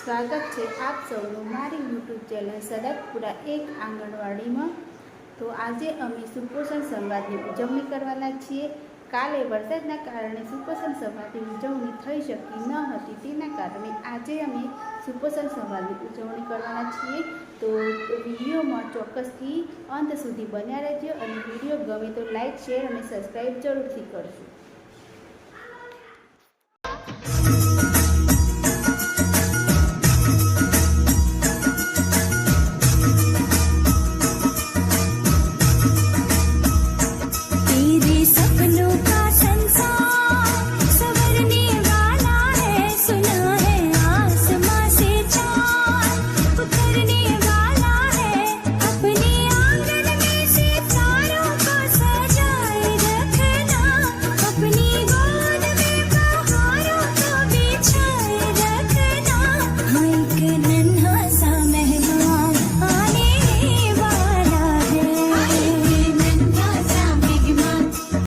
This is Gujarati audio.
સ્વાગત છે આપ સૌનું મારી યુટ્યુબ ચેનલ સડકપુરા એક આંગણવાડીમાં. તો આજે અમે સુપોષણ સંવાદની ઉજવણી કરવાના છીએ. કાલે વરસાદના કારણે સુપોષણ સંવાદની ઉજવણી થઈ શકી ન હતી તેના કારણે આજે અમે સુપોષણ સંવાદની ઉજવણી કરવાના છીએ. તો વિડીયોમાં ચોક્કસથી અંત સુધી બન્યા રહેજો અને વીડિયો ગમે તો લાઇક શેર અને સબસ્ક્રાઈબ જરૂરથી કરજો.